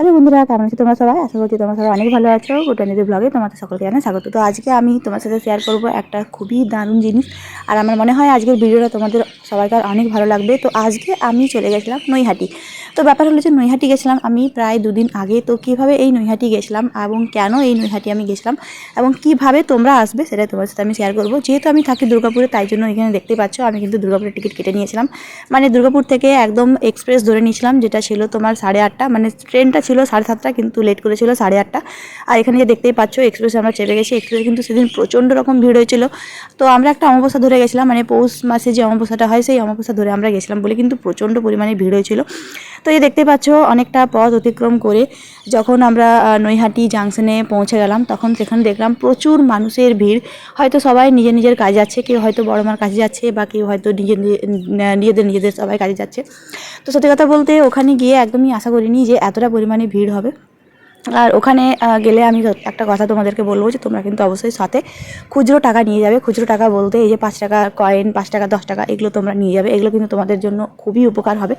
Hello বন্ধুরা, কেমন আছো তোমরা সবাই? আশা করছি তোমরা সবাই অনেক ভালো আছো। গোটা নিজের ব্লগে তোমাদের সকলকে জানাই স্বাগত। তো আজকে আমি তোমার সাথে শেয়ার করব একটা খুবই দারুণ জিনিস। আর আমার মনে হয় আজকের ভিডিওটা তোমাদের সবাইকার অনেক ভালো লাগবে। তো আজকে আমি চলে গেছিলাম নৈহাটি। তো ব্যাপার হলো যে নৈহাটি গেছিলাম আমি প্রায় দুদিন আগে। তো কীভাবে এই নৈহাটি গেছিলাম এবং কেন এই নৈহাটি আমি গেছিলাম এবং কীভাবে তোমরা আসবে সেটা তোমার সাথে আমি শেয়ার করব। যেহেতু আমি থাকি দুর্গাপুরে, তাই জন্য এখানে দেখতে পাচ্ছ আমি কিন্তু দুর্গাপুরের টিকিট কেটে নিয়েছিলাম। মানে দুর্গাপুর থেকে একদম এক্সপ্রেস ধরে নিয়েছিলাম, যেটা ছিল তোমার সাড়ে আটটা। মানে ট্রেনটা ছিল সাড়ে সাতটা, কিন্তু লেট করেছিল সাড়ে আটটা। আর এখানে যে দেখতেই পাচ্ছ এক্সপ্রেসে আমরা চেপে গেছি। এক্সপ্রেসে কিন্তু সেদিন প্রচণ্ড রকম ভিড় হয়েছিল। তো আমরা একটা অমাবস্যা ধরে গেছিলাম মানে পৌষ মাসে যে অমাবস্যাটা হয় সেই অমাবস্যা ধরে আমরা গেছিলাম বলে কিন্তু প্রচণ্ড পরিমাণে ভিড় হয়েছিল। তো এই দেখতে পাচ্ছ, অনেকটা পথ অতিক্রম করে যখন আমরা নৈহাটি জাংশনে পৌঁছে গেলাম, তখন সেখানে দেখলাম প্রচুর মানুষের ভিড়। হয়তো সবাই নিজের নিজের কাজে যাচ্ছে, কেউ হয়তো বড় মার কাজে যাচ্ছে বা কেউ হয়তো নিজের নিজে- নিজেদের নিজেদের সবাই কাজে যাচ্ছে। তো সত্যি কথা বলতে ওখানে গিয়ে একদমই আশা করিনি যে এতটা পরিমাণে ভিড় হবে। আর ওখানে গেলে আমি একটা কথা তোমাদেরকে বলব যে তোমরা কিন্তু অবশ্যই সাথে খুচরো টাকা নিয়ে যাবে। খুচরো টাকা বলতে এই যে পাঁচ টাকা কয়েন পাঁচ টাকা, দশ টাকা, এগুলো তোমরা নিয়ে যাবে। এগুলো কিন্তু তোমাদের জন্য খুবই উপকার হবে।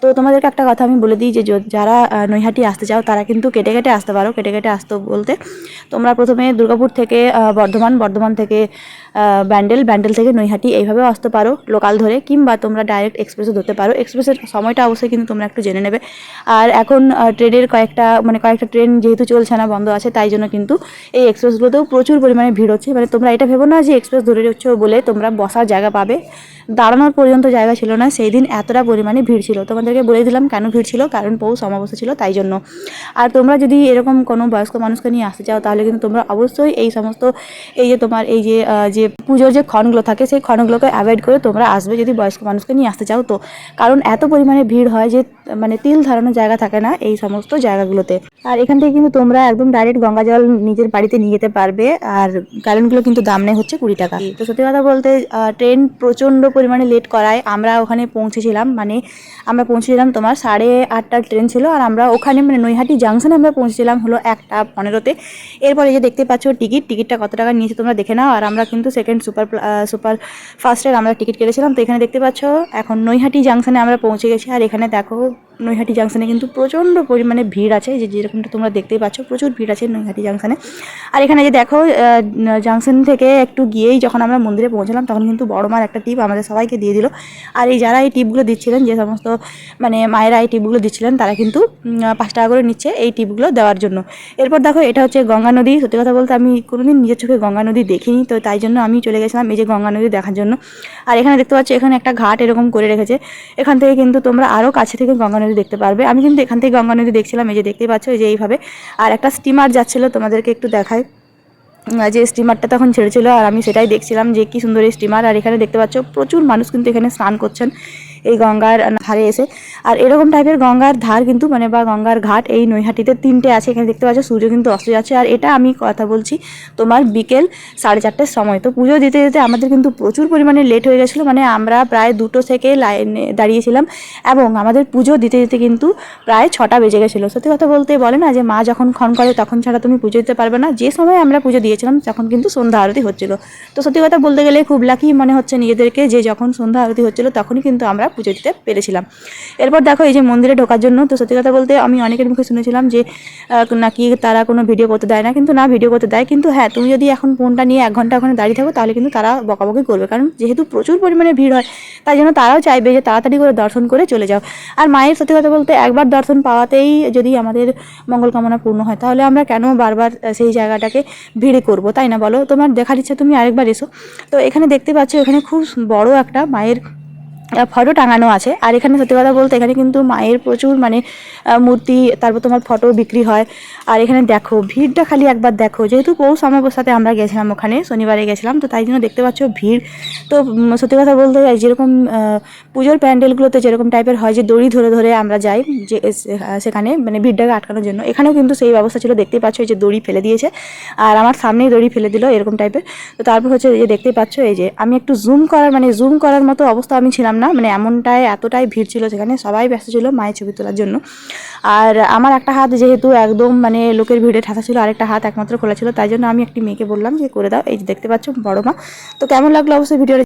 তো তোমাদেরকে একটা কথা আমি বলে দিই যে যারা নৈহাটি আসতে চাও, তারা কিন্তু কেটে কেটে আসতে পারো। কেটে কেটে আসতে বলতে তোমরা প্রথমে দুর্গাপুর থেকে বর্ধমান বর্ধমান থেকে ব্যান্ডেল ব্যান্ডেল থেকে নৈহাটি, এইভাবেও আসতে পারো লোকাল ধরে, কিংবা তোমরা ডাইরেক্ট এক্সপ্রেসে ধরতে পারো। এক্সপ্রেসের সময়টা অবশ্যই কিন্তু তোমরা একটু জেনে নেবে। আর এখন ট্রেনের কয়েকটা মানে কয়েকটা ট্রেন যেহেতু চলছে না, বন্ধ আছে, তাই জন্য কিন্তু এই এক্সপ্রেসগুলোতেও প্রচুর পরিমাণে ভিড় হচ্ছে। মানে তোমরা এটা ভেবো না যে এক্সপ্রেস ধরে যাচ্ছ বলে তোমরা বসার জায়গা পাবে। দাঁড়ানোর পর্যন্ত জায়গা ছিল না, সেই দিন এতটা পরিমাণে ভিড় ছিল। তোমাদেরকে বলে দিলাম কেন ভিড় ছিল, কারণ পৌষ অমাবস্যা ছিল, তাই জন্য। আর তোমরা যদি এরকম কোনো বয়স্ক মানুষকে নিয়ে আসতে চাও, তাহলে কিন্তু তোমরা অবশ্যই এই সমস্ত, এই যে তোমার, এই যে যে পুজোর যে ক্ষণগুলো থাকে, সেই ক্ষণগুলোকে অ্যাভয়েড করে তোমরা আসবে যদি বয়স্ক মানুষকে নিয়ে আসতে চাও তো। কারণ এত পরিমাণে ভিড় হয় যে মানে তিল ধারণের জায়গা থাকে না এই সমস্ত জায়গাগুলোতে। আর এখান থেকে কিন্তু তোমরা একদম ডাইরেক্ট গঙ্গা জল নিজের বাড়িতে নিয়ে যেতে পারবে, আর কারেন্টগুলো কিন্তু দাম নেই হচ্ছে কুড়ি টাকা। তো সত্যি কথা বলতে ট্রেন প্রচণ্ড পরিমাণে লেট করায়। আমরা ওখানে পৌঁছেছিলাম মানে আমরা পৌঁছেছিলাম তোমার সাড়ে আটটার ট্রেন ছিল, আর আমরা ওখানে মানে নৈহাটি জাংশনে আমরা পৌঁছেছিলাম হলো একটা পনেরোতে। এরপরে যে দেখতে পাচ্ছ টিকিট টিকিটটা কত টাকা নিয়েছে তোমরা দেখে নাও, আর আমরা কিন্তু সেকেন্ড সুপার সুপার ফাস্টের আমরা টিকিট কেটেছিলাম। তো এখানে দেখতে পাচ্ছ, এখন নৈহাটি জাংশনে আমরা পৌঁছে গেছি। আর এখানে দেখো নৈহাটি জাংশনে কিন্তু প্রচণ্ড পরিমাণে ভিড় আছে। যে যেরকমটা তোমরা দেখতেই পাচ্ছ, প্রচুর ভিড় আছে নৈহাটি জাংশনে আর এখানে যে দেখো জাংশন থেকে একটু গিয়েই যখন আমরা মন্দিরে পৌঁছলাম, তখন কিন্তু বড় মার একটা টিপ আমাদের সবাইকে দিয়ে দিল। আর এই যারা এই টিপগুলো দিচ্ছিলেন, যে সমস্ত মানে মায়েরা এই টিপগুলো দিচ্ছিলেন, তারা কিন্তু পাঁচ টাকা করে নিচ্ছে এই টিপগুলো দেওয়ার জন্য। এরপর দেখো, এটা হচ্ছে গঙ্গা নদী। সত্যি কথা বলতে আমি কোনোদিন নিজের চোখে গঙ্গা নদী দেখিনি, তো তাই জন্য আমি চলে গেছিলাম এই যে গঙ্গা নদী দেখার জন্য। আর এখানে দেখতে পাচ্ছ, এখানে একটা ঘাট এরকম করে রেখেছে। এখান থেকে কিন্তু তোমরা আরও কাছে থেকে গঙ্গা নদী দেখতে পারবে। আমি কিন্তু এখান থেকে গঙ্গা নদী দেখছিলাম, এই যে দেখতে পাচ্ছ যে এইভাবে। আর একটা স্টিমার যাচ্ছিল, তোমাদেরকে একটু দেখায় যে স্টিমারটা তখন ছেড়েছিল, আর আমি সেটাই দেখছিলাম যে কি সুন্দর এই স্টিমার আর এখানে দেখতে পাচ্ছ, প্রচুর মানুষ কিন্তু এখানে স্নান করছেন। এই গঙ্গার ধারে এসে। আর এরকম টাইপের গঙ্গার ধার কিন্তু মানে বা গঙ্গার ঘাট এই নৈহাটিতে তিনটে আছে, এখানে দেখতে পাচ্ছ সূর্য কিন্তু অস্ত যাচ্ছে। আর এটা আমি কথা বলছি তোমার বিকেল সাড়ে চারটের সময়। তো পুজো দিতে দিতে আমাদের কিন্তু প্রচুর পরিমাণে লেট হয়ে গেছিল মানে আমরা প্রায় দুটো থেকে লাইনে দাঁড়িয়েছিলাম এবং আমাদের পুজো দিতে দিতে কিন্তু প্রায় ছটা বেজে গেছিল। সত্যি কথা বলতে বলে না যে মা যখন ক্ষণ করে তখন ছাড়া তুমি পুজো দিতে পারবে না। যে সময় আমরা পুজো দিয়েছিলাম তখন কিন্তু সন্ধ্যা আরতি হচ্ছিল। তো সত্যি কথা বলতে গেলে খুব লাকি মনে হচ্ছে নিজেদেরকে যে যখন সন্ধ্যা আরতি হচ্ছিল তখনই কিন্তু আমরা পুজো দিতে পেরেছিলাম। এরপর দেখো এই যে মন্দিরে ঢোকার জন্য, তো সত্যি কথা বলতে আমি অনেকের মুখে শুনেছিলাম যে নাকি তারা কোনো ভিডিও করতে দেয় না, কিন্তু না, ভিডিও করতে দেয়। কিন্তু হ্যাঁ তুমি যদি এখন ফোনটা নিয়ে এক ঘণ্টা ওখানে দাঁড়িয়ে থাকো, তাহলে কিন্তু তারা বকাবকি করবে। কারণ যেহেতু প্রচুর পরিমাণে ভিড় হয়, তাই জন্য তারাও চাইবে যে তাড়াতাড়ি করে দর্শন করে চলে যাও। আর মায়ের সত্যি কথা বলতে একবার দর্শন পাওয়াতেই যদি আমাদের মঙ্গল কামনা পূর্ণ হয়, তাহলে আমরা কেন বারবার সেই জায়গাটাকে ভিড়ে করব, তাই না বলো? তোমার দেখার ইচ্ছা, তুমি আরেকবার এসো। তো এখানে দেখতে পাচ্ছ, এখানে খুব বড় একটা মায়ের ফটো টাঙানো আছে। আর এখানে সত্যি কথা বলতে এখানে কিন্তু মায়ের প্রচুর মানে মূর্তি, তারপর তোমার ফটো বিক্রি হয়। আর এখানে দেখো, ভিড়টা খালি একবার দেখো। যেহেতু পৌষ অমাবস্যাতে আমরা গেছিলাম ওখানে, শনিবারে গেছিলাম, তো তাই জন্য দেখতে পাচ্ছ ভিড়। তো সত্যি কথা বলতে যেরকম পুজোর প্যান্ডেলগুলোতে যেরকম টাইপের হয় যে দড়ি ধরে ধরে আমরা যাই, যে সেখানে মানে ভিড়টাকে আটকানোর জন্য। এখানেও কিন্তু সেই ব্যবস্থা ছিল দেখতেই পাচ্ছ এই যে দড়ি ফেলে দিয়েছে। আর আমার সামনেই দড়ি ফেলে দিল এরকম টাইপের তো তারপর হচ্ছে এই যে দেখতেই পাচ্ছ এই যে, আমি একটু জুম করার মানে জুম করার মতো অবস্থা আমি ছিলাম না মানে এমনটাই, এতটাই ভিড় ছিল সেখানে সবাই ব্যস্ত ছিল মায়ের ছবি তোলার জন্য। আর আমার একটা হাত যেহেতু একদম মানে লোকের ভিড়ে ঠাসা ছিল, আরেকটা হাত একমাত্র খোলা ছিল, তাই জন্য আমি একটি মেয়েকে বললাম যে, করে দাও। এই যে দেখতে পাচ্ছ বড় মা। তো কেমন লাগল অবশ্যই ভিডিওটা